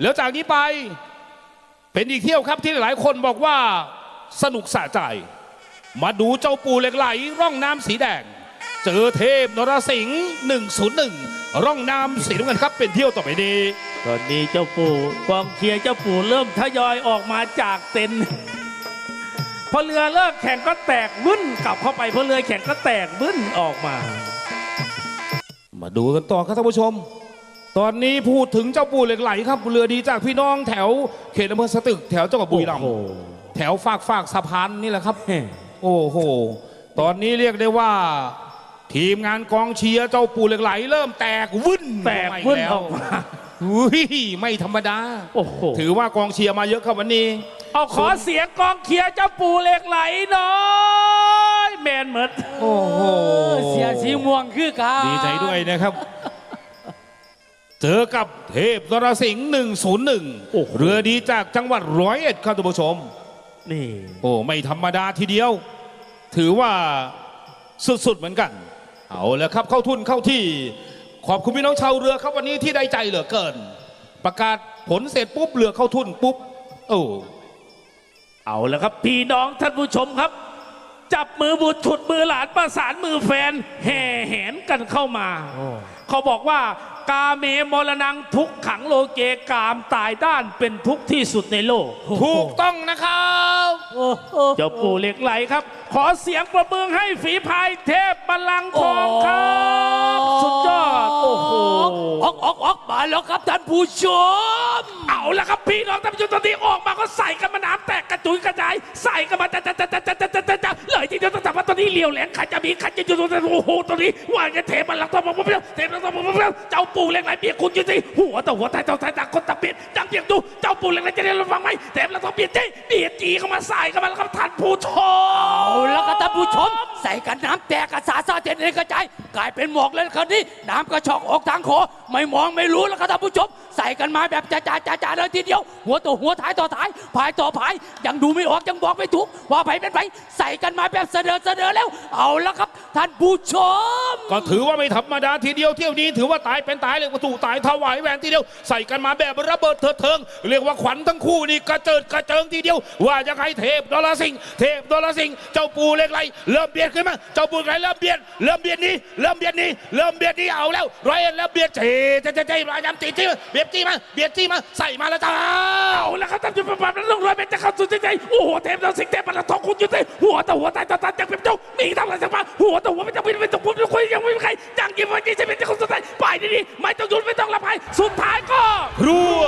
แล้วจากนี้ไปเป็นอีกเที่ยวครับที่หลายคนบอกว่าสนุกสะใจ มาดูเจ้าปูเหล็กไหล ร่องน้ำสีแดง เจอเทพนรสิงห์101 ร่องน้ำสีน้ำเงินครับเป็นเที่ยวต่อไปนี้ตอนนี้เจ้าปู่กองเชียร์เจ้าปู่เริ่มทยอยออกมาจากเต็นท์พอเรือเลิกแข่งก็แตกบึ้นกลับเข้าไปพอเรือแข่งก็แตกบึ้นออกมา มาดูกันต่อครับท่านผู้ชม ตอนนี้พูดถึงเจ้าปูเหล็กไหลครับเรือดีจากพี่น้องแถวเขตอำเภอสตึก แถวจังหวัดบุรีรัมย์โอ้โหแถวฝากฝากสะพานนี่แหละครับเฮ้โอ้โห ตอนนี้เรียกได้ว่า ทีมงานกองเชียร์เจ้าปูเหล็กไหล เริ่มแตกวึ่นแตกบึ้นออกมาอุ้ยไม่ธรรมดาโอ้โหถือว่ากองเชียร์มาเยอะครับวันนี้ เอาขอเสียงกองเชียร์เจ้าปู่เหล็กไหลหน่อยแมนเหมิดโอ้โหเสียสีม่วงคือกันดีใจด้วยนะครับ เจอกับเทพนรสิงห์101โอ้โหเรือดีจากจังหวัดร้อยเอ็ดครับท่านผู้ชม นี่ โอ้ไม่ธรรมดาทีเดียว ถือว่าสุดๆเหมือนกัน เอาแล้วครับเข้าทุนเข้าที่ ขอบคุณพี่น้องชาวเรือครับวันนี้ที่ได้ใจเหลือเกิน ประกาศผลเสร็จปุ๊บเรือเข้าทุนปุ๊บโอ้เอาแล้วครับ พี่น้องท่านผู้ชมครับ จับมือบุตรฉุดมือหลานประสานมือแฟน แห่แหนกันเข้ามา เขาบอกว่า กาเมมรนังทุกขังโลเกกามตายด้านเป็นทุกที่สุดในโลก ถูกต้องนะครับเจ้าปู่เหล็กไหลครับ ขอเสียงประมือให้ฝีพายเทพบาลังทองครับ สุดยอด โอ้โหออกออกออกมาแล้วครับท่านผู้ชม เอาละครับพี่น้องท่านผู้ชมตอนนี้ออกมาก็ใส่กันมาน้ำแตกกระจุยกระจาย ใส่กันมาจะจะจะจะจะจะจะเลยทีเดียวต้องทำ ตอนนี้เลียวแหลงใครจะมีใครจะอยู่ตรงนั้นโอ้โหตอนนี้ว่าจะเทมันหลังตัวผมเปรี้ยวเทมันหลังตัวมเปรี้ยวเจ้าปู่เหล็กไหลเบียดคุณอยู่สิหัวต่หัวไทยเจ้าไทยต่างคนต่างเบียดดังเบียดดูเจ้าปู่เหล็กไหลจะได้ระวังไหมเทมันหลังตัวเบียดจีเบียดจีเข้ามาใส่กันมาแล้วครับท่านผู้ชมเอาแล้วก็ท่านผู้ชม ใส่กันน้ำแตกกระสาซาเทนเองกระจายกลายเป็นหมอกเลยคราวนี้น้ำกระชอกออกทางคอไม่มองไม่รู้แล้วครับท่านผู้ชม ใส่กันมาแบบจ้าจ้าจ้าจ้าเลยทีเดียว หัวต่อหัวท้ายต่อท้ายพายต่อพายยังดูไม่ออกยังบอกไม่ถูกว่าไผเป็นไผใส่กันมาแบบเสนอเสนอแล้ว เอาละครับ ท่านผู้ชม ก็ถือว่าไม่ธรรมดาทีเดียวเที่ยวนี้ถือว่าตายเป็นตายเลยวัตถุตายถวายแหวนทีเดียวใส่กันมาแบบระเบิดเถิดเทิง เรียกว่าขวัญทั้งคู่นี่กระเจิดกระเจิงทีเดียว ว่าจะให้เทพดอลลาร์สิงเทพดอลลาร์สิงเจ้าปูเล็กไหลเริ่มเบียดขึ้นมาเจ้าปูไหลเริ่มเบียดเริ่มเบียดนี้เริ่มเบียดนี้เริ่มเบียดนี้เอาแล้วร้อยเอ็ดแล้วเบียดเจเจเจเจรายำตีจี้มาเบียดจี้มาเบียดจี้มาใส่มาแล้วจ้าเอาแล้วครับท่านผู้ชมแบบนั้นต้องรวยเป็นจะเข้าสู่ใจโอ้โหเทพเราสิงเทพมันละทองคุณอยู่ที่หัวต่หัวตายตาตาจังเป็นเจ้ามีทั้งหลายสักมาหัวต่หัวไม่ต้องเป็นไม่ต้องพูดไม่คุยยังไม่มีใครจังกินวันนี้จะเป็นเจ้าของสุดท้ายไปดีๆไม่ต้องหยุดไม่ต้องละภัยสุดท้ายก็รัว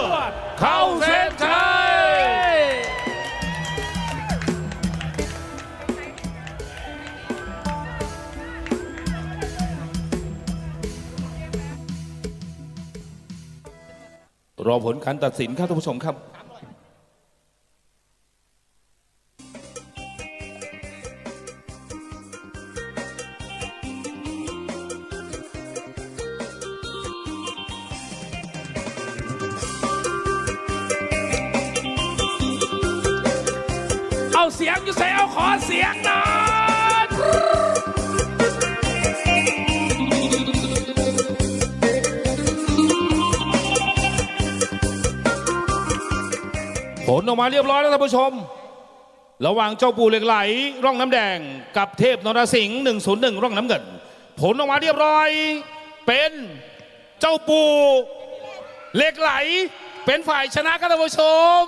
เข้าเส้นชัยรอผลการตัดสินครับท่านผู้ชมครับ เอาเสียงอยู่ใส่เอาขอเสียงหน่อยผลออกมาเรียบร้อยแล้วท่านผู้ชม ระหว่างเจ้าปูเหล็กไหล ร่องน้ำแดงกับเทพนรสิงห์101 ร่องน้ำเงิน ผลออกมาเรียบร้อย เป็นเจ้าปูเหล็กไหล เป็นฝ่ายชนะครับท่านผู้ชม